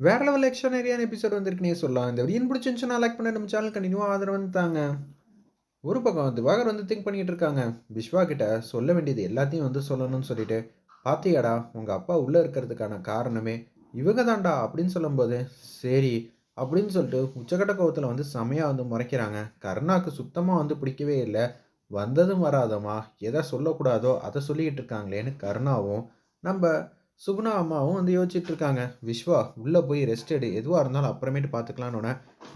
வேற level எக்ஸ்ட்ரானரியான episode வந்திருக்குனே சொல்லலாம். இந்த வீடியோ பிடிச்சிருந்துச்சுன்னா லைக் பண்ணி நம்ம சேனல் கண்டினியூவாக ஆதரவு தாங்க. ஒரு பக்கம் திவாகர் வந்து திங்க் பண்ணிட்டு இருக்காங்க. விஸ்வா கிட்ட சொல்ல வேண்டியது எல்லாத்தையும் வந்து சொல்லணும்னு சொல்லிட்டு பாத்தியாடா உங்கள் அப்பா உள்ளே இருக்கிறதுக்கான காரணமே இவங்க தான்டா அப்படின்னு சொல்லும்போது சரி அப்படின்னு சொல்லிட்டு உச்சக்கட்ட கோவத்தில் வந்து செமையாக வந்து முறைக்கிறாங்க. கருணாக்கு சுத்தமாக வந்து பிடிக்கவே இல்லை. வந்ததும் வராதமா எதை சொல்லக்கூடாதோ அதை சொல்லிக்கிட்டு இருக்காங்களேன்னு கருணாவும் நம்ம சுகுணா அம்மாவும் வந்து யோசிச்சுட்டு இருக்காங்க. விஸ்வா உள்ளே போய் ரெஸ்ட் எடு. எதுவாக இருந்தாலும் அப்புறமேட்டு பார்த்துக்கலான்னு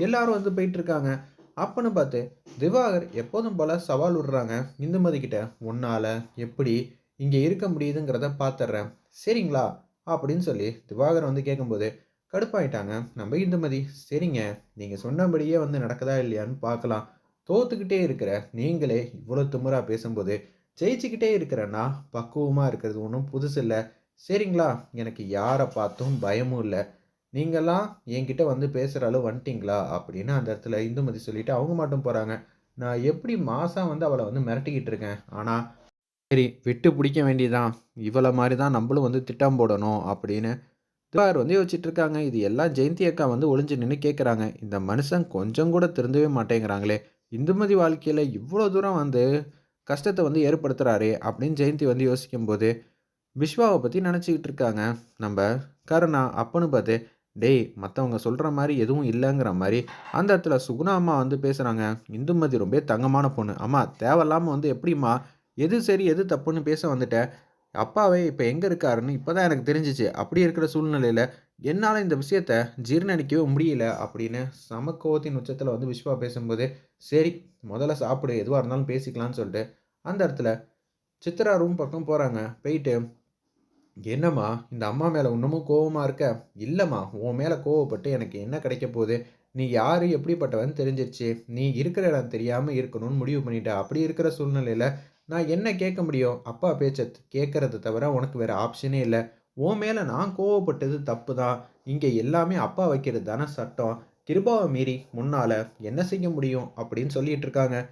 எல்லாரும் வந்து போயிட்டு இருக்காங்க. அப்பன்னு பார்த்து திவாகர் எப்போதும் போல் சவால் விடுறாங்க. இந்துமதிக்கிட்ட உன்னால் எப்படி இங்கே இருக்க முடியுதுங்கிறத பார்த்துட்றேன் சரிங்களா? அப்படின்னு சொல்லி திவாகர் வந்து கேட்கும்போது கடுப்பாயிட்டாங்க. நம்ம இந்துமதி சரிங்க. நீங்கள் சொன்னபடியே வந்து நடக்குதா இல்லையான்னு பார்க்கலாம் தோத்துக்கிட்டே இருக்கிற நீங்களே இவ்வளோ துமுறாக பேசும்போது ஜெயிச்சுக்கிட்டே இருக்கிறேன்னா பக்குவமாக இருக்கிறது ஒன்றும் புதுசு இல்லை சரிங்களா? எனக்கு யாரை பார்த்தும் பயமும் இல்லை. நீங்கள்லாம் என்கிட்ட வந்து பேசுகிற அளவு வந்துட்டிங்களா? அப்படின்னு அந்த இடத்துல இந்துமதி சொல்லிவிட்டு அவங்க மட்டும் போகிறாங்க நான் எப்படி மாதம் வந்து அவளை வந்து மிரட்டிக்கிட்டு இருக்கேன்? ஆனால் சரி விட்டு பிடிக்க வேண்டியதான் இவளை மாதிரி தான் நம்மளும் வந்து திட்டம் போடணும் அப்படின்னு திவார் வந்து யோசிச்சுட்டு இருக்காங்க. இது எல்லாம் ஜெயந்தி அக்கா வந்து ஒளிஞ்சு நின்று கேட்குறாங்க இந்த மனுஷன் கொஞ்சம் கூட திருந்தவே மாட்டேங்கிறாங்களே. இந்துமதி வாழ்க்கையில் இவ்வளோ தூரம் வந்து கஷ்டத்தை வந்து ஏற்படுத்துகிறாரே அப்படின்னு ஜெயந்தி வந்து யோசிக்கும்போது விஸ்வாவை பற்றி நினச்சிக்கிட்டு இருக்காங்க நம்ம கருணா அப்பன்னு பார்த்து டேய் மற்றவங்க சொல்கிற மாதிரி எதுவும் இல்லைங்கிற மாதிரி அந்த இடத்துல சுகுணா அம்மா வந்து பேசுகிறாங்க இந்துமதி ரொம்ப தங்கமான பொண்ணு. அம்மா தேவையில்லாமல் வந்து எப்படிம்மா எது சரி எது தப்புன்னு பேச வந்துட்டேன் அப்பாவே இப்போ எங்கே இருக்காருன்னு இப்போ தான் எனக்கு தெரிஞ்சிச்சு. அப்படி இருக்கிற சூழ்நிலையில் என்னால் இந்த விஷயத்த ஜீர்ணிக்கவே முடியல அப்படின்னு சமக்கோவத்தின் உச்சத்தில் வந்து விஸ்வா பேசும்போது சரி முதல்ல சாப்பிடு எதுவாக இருந்தாலும் பேசிக்கலான்னு சொல்லிட்டு அந்த இடத்துல சித்ரா ரூம் பக்கம் போகிறாங்க போயிட்டு என்னம்மா இந்த அம்மா மேலே இன்னமும் கோவமாக இருக்க? இல்லைம்மா உன் மேலே கோவப்பட்டு எனக்கு என்ன கிடைக்க போகுது? நீ யார் எப்படிப்பட்டவன் தெரிஞ்சிருச்சு. நீ இருக்கிற இடம் தெரியாமல் இருக்கணும்னு முடிவு பண்ணிட்ட. அப்படி இருக்கிற சூழ்நிலையில் நான் என்ன கேட்க முடியும்? அப்பா பேச்ச கேட்கறத தவிர உனக்கு வேறு ஆப்ஷனே இல்லை. உன் மேலே நான் கோவப்பட்டது தப்பு தான் இங்கே எல்லாமே அப்பா வைக்கிறது தானே சட்டம். கிருபாவை மீறி முன்னால் என்ன செய்ய முடியும்? அப்படின்னு சொல்லிகிட்டு இருக்காங்க.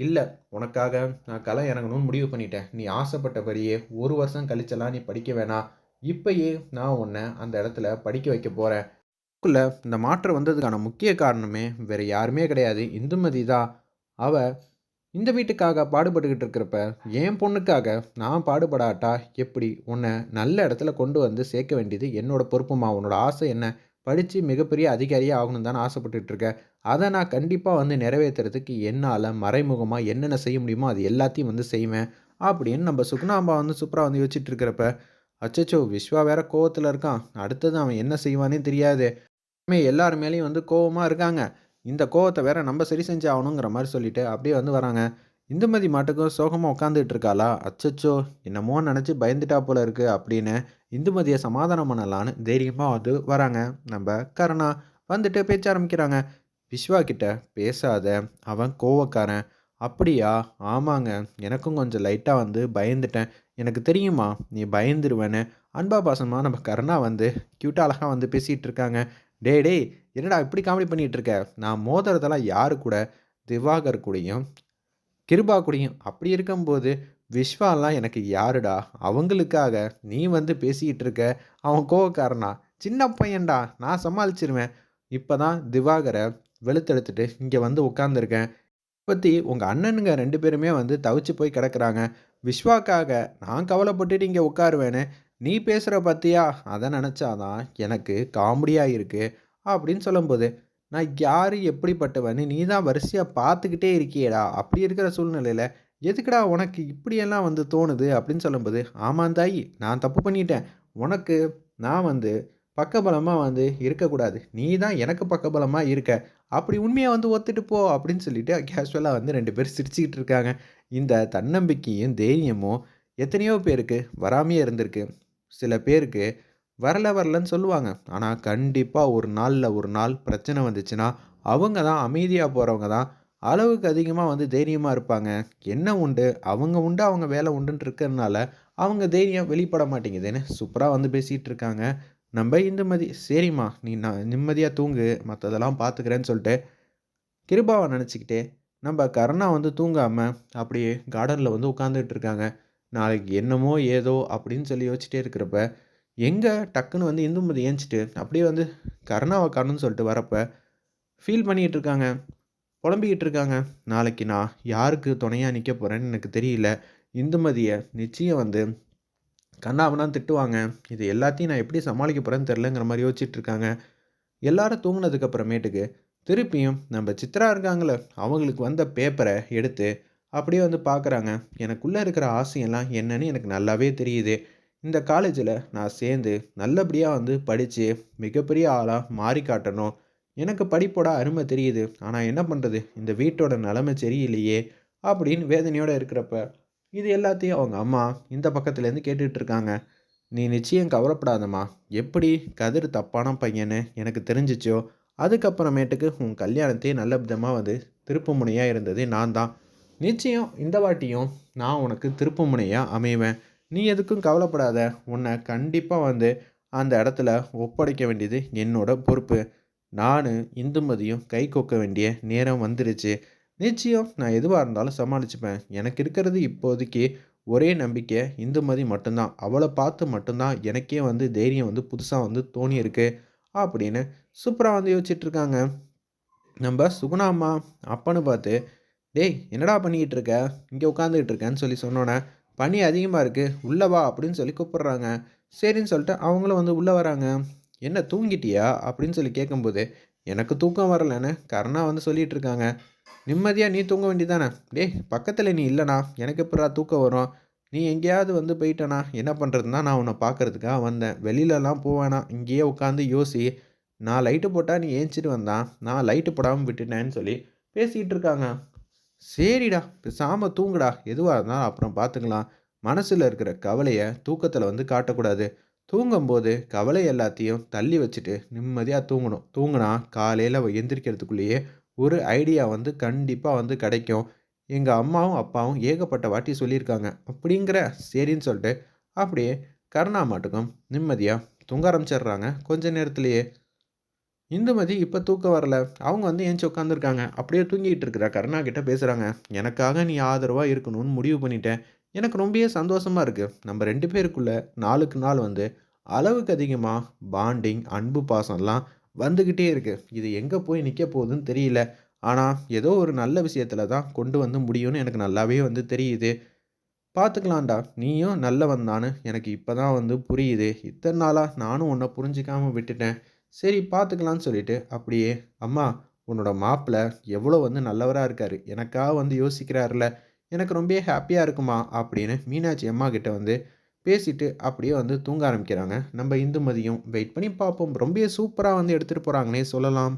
இல்லை உனக்காக நான் களை இறங்கணும்னு முடிவு பண்ணிட்டேன். நீ ஆசைப்பட்டபடியே ஒரு வருஷம் கழிச்செல்லாம் நீ படிக்க வேணாம் இப்பயே நான் உன்னை அந்த இடத்துல படிக்க வைக்க போகிறேன் இந்த மாற்றம் வந்ததுக்கான முக்கிய காரணமே வேறு யாருமே கிடையாது. இந்துமதி தான் அவள் இந்த வீட்டுக்காக பாடுபட்டுக்கிட்டு இருக்கிறப்ப என் பொண்ணுக்காக நான் பாடுபடாட்டா? எப்படி உன்னை நல்ல இடத்துல கொண்டு வந்து சேர்க்க வேண்டியது என்னோட பொறுப்புமா? உன்னோட ஆசை என்ன? படித்து மிகப்பெரிய அதிகாரியாக ஆகணும் தான் ஆசைப்பட்டுட்டு இருக்கேன் அதை நான் கண்டிப்பாக வந்து நிறைவேற்றுறதுக்கு என்னால் மறைமுகமாக என்னென்ன செய்ய முடியுமோ அது எல்லாத்தையும் வந்து செய்வேன் அப்படின்னு நம்ம சுக்னாம்பா வந்து சூப்பராக வந்து யோசிச்சுட்டு இருக்கிறப்ப அச்சச்சோ விஸ்வா வேற கோவத்தில் இருக்கான். அடுத்தது அவன் என்ன செய்வானே தெரியாது. எல்லார் மேலேயும் வந்து கோவமாக இருக்காங்க. இந்த கோவத்தை வேற நம்ம சரி செஞ்சு ஆகணுங்கிற மாதிரி சொல்லிட்டு அப்படியே வந்து வராங்க. இந்துமதி மாட்டுக்கும் சோகமாக உட்காந்துட்டு இருக்காளா அச்சச்சோ என்னமோ நினச்சி பயந்துட்டா போல இருக்குது அப்படின்னு இந்துமதியை சமாதானம் பண்ணலான்னு தைரியமாக வந்து வராங்க. நம்ம கருணா வந்துட்டு பேச்ச ஆரம்பிக்கிறாங்க. விஸ்வா கிட்ட பேசாத அவன் கோவக்காரன். அப்படியா? ஆமாங்க எனக்கும் கொஞ்சம் லைட்டாக வந்து பயந்துட்டேன். எனக்கு தெரியுமா நீ பயந்துருவேன்னு. அன்பா பாசமாக நம்ம கருணா வந்து க்யூட்டாக அழகாக வந்து பேசிகிட்டு இருக்காங்க டே டே என்னடா இப்படி காமெடி பண்ணிகிட்டு இருக்க நான் மோதுறதெல்லாம் யாரு கூட? திவாகர் கூடயும் கிருபா குடியும். அப்படி இருக்கும்போது விஸ்வாலாம் எனக்கு யாருடா? அவங்களுக்காக நீ வந்து பேசிக்கிட்டு இருக்க அவன் கோவக்காரனா? சின்ன பையன்டா. நான் சமாளிச்சிருவேன். இப்போ தான் திவாகரை வெளுத்தெடுத்துட்டு இங்கே வந்து உட்காந்துருக்கேன் பற்றி உங்கள் அண்ணனுங்க ரெண்டு பேருமே வந்து தவிச்சு போய் கிடக்குறாங்க. விஸ்வாக்காக நான் கவலைப்பட்டுட்டு இங்கே உட்காருவேன்னு நீ பேசுகிற பற்றியா அதை நினச்சாதான் எனக்கு காமெடியாக இருக்குது அப்படின்னு சொல்லும்போது நான் யார் எப்படிப்பட்டவன்னு நீ தான் வரிசையாக பார்த்துக்கிட்டே இருக்கியேடா. அப்படி இருக்கிற சூழ்நிலையில் எதுக்குடா உனக்கு இப்படியெல்லாம் வந்து தோணுது அப்படின்னு சொல்லும்போது ஆமாம் தாயி நான் தப்பு பண்ணிட்டேன். உனக்கு நான் வந்து பக்கபலமாக வந்து இருக்கக்கூடாது. நீ தான் எனக்கு பக்கபலமாக இருக்க. அப்படி உண்மையை வந்து ஒத்துட்டு போ அப்படின்னு சொல்லிட்டு கேஷுவலாக வந்து ரெண்டு பேர் சிரிச்சுக்கிட்டு இருக்காங்க. இந்த தன்னம்பிக்கையும் தைரியமும் எத்தனையோ பேருக்கு வராமையே இருந்திருக்கு. சில பேருக்கு வரல வரலன்னு சொல்லுவாங்க. ஆனால் கண்டிப்பாக ஒரு நாளில் ஒரு நாள் பிரச்சனை வந்துச்சுன்னா அவங்க தான் அமைதியாக போகிறவங்க தான் அளவுக்கு அதிகமாக வந்து தைரியமாக இருப்பாங்க. என்ன உண்டு? அவங்க உண்டு அவங்க வேலை உண்டுன்னு இருக்கிறதுனால அவங்க தைரியம் வெளிப்பட மாட்டேங்குதுன்னு சூப்பராக வந்து பேசிகிட்டு இருக்காங்க. நம்ம இந்துமதி சரிம்மா நீ நான் நிம்மதியாக தூங்கு மற்றதெல்லாம் பார்த்துக்கிறேன்னு சொல்லிட்டு கிருபாவை நினச்சிக்கிட்டே நம்ம கருணா வந்து தூங்காமல் அப்படியே கார்டனில் வந்து உட்காந்துட்டு இருக்காங்க. நாளைக்கு என்னமோ ஏதோ அப்படின்னு சொல்லி யோசிச்சிட்டே இருக்கிறப்ப எங்கே டக்குன்னு வந்து இந்துமதி ஏஞ்சிட்டு அப்படியே வந்து கருணாவை காணும்னு சொல்லிட்டு வரப்போ ஃபீல் பண்ணிகிட்டு இருக்காங்க. புலம்பிக்கிட்டு இருக்காங்க. நாளைக்கு நான் யாருக்கு துணையாக நிற்க போகிறேன்னு எனக்கு தெரியல. இந்துமதியை நிச்சயம் வந்து கண்ணாவனா திட்டுவாங்க. இது எல்லாத்தையும் நான் எப்படி சமாளிக்க போகிறேன்னு தெரிலங்கிற மாதிரி யோசிச்சுட்டு இருக்காங்க. எல்லாரும் தூங்கினதுக்கப்புறமேட்டுக்கு திருப்பியும் நம்ம சித்ரா இருக்காங்களே அவங்களுக்கு வந்த பேப்பரை எடுத்து அப்படியே வந்து பார்க்குறாங்க. எனக்குள்ளே இருக்கிற ஆசையெல்லாம் என்னன்னு எனக்கு நல்லாவே தெரியுது. இந்த காலேஜில் நான் சேர்ந்து நல்லபடியாக வந்து படித்து மிகப்பெரிய ஆளாக மாறி காட்டணும். எனக்கு படிப்போட அருமை தெரியுது. ஆனால் என்ன பண்ணுறது இந்த வீட்டோட நிலைமை சரியில்லையே அப்படின்னு வேதனையோடு இருக்கிறப்ப இது எல்லாத்தையும் அவங்க அம்மா இந்த பக்கத்துலேருந்து கேட்டுட்டு இருக்காங்க. நீ நிச்சயம் கவலைப்படாதம்மா. எப்படி கதிர் தப்பான பையன்னு எனக்கு தெரிஞ்சிச்சோ அதுக்கப்புறமேட்டுக்கு உன் கல்யாணத்தையே நல்ல விதமாக வந்து திருப்பு முனையாக இருந்தது நான் தான் நிச்சயம் இந்த வாட்டியும் நான் உனக்கு திருப்பு முனையாக அமைவேன். நீ எதுக்கும் கவலைப்படாத. உன்னை கண்டிப்பாக வந்து அந்த இடத்துல ஒப்படைக்க வேண்டியது என்னோட பொறுப்பு. நான் இந்துமதியும் கை கொக்க வேண்டிய நேரம் வந்துருச்சு. நிச்சயம் நான் எதுவாக இருந்தாலும் சமாளிச்சுப்பேன். எனக்கு இருக்கிறது இப்போதைக்கு ஒரே நம்பிக்கை இந்துமதி மட்டும்தான். அவளை பார்த்து மட்டும்தான் எனக்கே வந்து தைரியம் வந்து புதுசாக வந்து தோணியிருக்கு அப்படின்னு சூப்பராக வந்து யோசிச்சிட்டிருக்காங்க நம்ம சுகுணா அம்மா அப்பன்னு பார்த்து டேய் என்னடா பண்ணிக்கிட்டு இருக்க? இங்கே உட்காந்துக்கிட்டு இருக்கேன்னு சொல்லி சொன்னோன்னே பனி அதிகமாக இருக்குது உள்ளே வா அப்படின்னு சொல்லி கூப்பிட்றாங்க. சரின்னு சொல்லிட்டு அவங்களும் வந்து உள்ளே வராங்க. என்ன தூங்கிட்டியா? அப்படின்னு சொல்லி கேட்கும்போது எனக்கு தூக்கம் வரலன்னு கருணா வந்து சொல்லிகிட்டு இருக்காங்க. நிம்மதியாக நீ தூங்க வேண்டியதானே டேய் பக்கத்தில் நீ இல்லைண்ணா எனக்கு எப்படா தூக்கம் வரும்? நீ எங்கேயாவது வந்து போயிட்டனா என்ன பண்ணுறதுனா நான் உன்னை பார்க்கறதுக்காக வந்தேன். வெளியிலலாம் போவேனா இங்கேயே உட்காந்து யோசி. நான் லைட்டு போட்டால் நீ ஏஞ்சிட்டு வந்தான். நான் லைட்டு போடாமல் விட்டுட்டேன்னு சொல்லி பேசிகிட்டு இருக்காங்க. சரிடா பேசாமல் தூங்குடா. எதுவாக இருந்தாலும் அப்புறம் பார்த்துக்கலாம் மனசில் இருக்கிற கவலையை தூக்கத்தில் வந்து காட்டக்கூடாது. தூங்கும்போது கவலை எல்லாத்தையும் தள்ளி வச்சுட்டு நிம்மதியாக தூங்கணும். தூங்கினா காலையில் எந்திரிக்கிறதுக்குள்ளேயே ஒரு ஐடியா வந்து கண்டிப்பாக வந்து கிடைக்கும். எங்கள் அம்மாவும் அப்பாவும் ஏகப்பட்ட வாட்டி சொல்லியிருக்காங்க. அப்படிங்கிற சரின்னு சொல்லிட்டு அப்படியே கருணா மாட்டுக்கும் நிம்மதியாக தூங்க ஆரம்பிச்சிடுறாங்க. கொஞ்ச நேரத்துலேயே இந்துமதி இப்போ தூக்கம் வரல. அவங்க வந்து ஏஞ்சி உட்காந்துருக்காங்க அப்படியே தூங்கிட்டு இருக்கிற கருணா கிட்ட பேசுகிறாங்க எனக்காக நீ ஆதரவாக இருக்கணும்னு முடிவு பண்ணிட்டேன். எனக்கு ரொம்பவே சந்தோஷமாக இருக்குது நம்ம ரெண்டு பேருக்குள்ளே நாளுக்கு நாள் வந்து அளவுக்கு அதிகமாக பாண்டிங் அன்பு பாசம்லாம் வந்துக்கிட்டே இருக்குது இது எங்கே போய் நிற்க போகுதுன்னு தெரியல. ஆனால் ஏதோ ஒரு நல்ல விஷயத்தில் தான் கொண்டு வந்து முடியும்னு எனக்கு நல்லாவே வந்து தெரியுது. பார்த்துக்கலாம்டா நீயும் நல்லவன் தானு எனக்கு இப்போ தான் வந்து புரியுது. இத்தனை நாளாக நானும் உன்னை புரிஞ்சிக்காமல் விட்டுட்டேன். சரி பார்த்துக்கலான்னு சொல்லிட்டு அப்படியே அம்மா உன்னோட மாப்பிள்ளை எவ்வளோ வந்து நல்லவராக இருக்கார். எனக்காக வந்து யோசிக்கிறாருல எனக்கு ரொம்ப ஹாப்பியாக இருக்குமா? அப்படின்னு மீனாட்சி அம்மா கிட்ட வந்து பேசிட்டு அப்படியே வந்து தூங்க ஆரம்பிக்கிறாங்க. நம்ம இந்துமதியும் வெயிட் பண்ணி பார்ப்போம். ரொம்ப சூப்பராக வந்து எடுத்துகிட்டு போகிறாங்கன்னே சொல்லலாம்.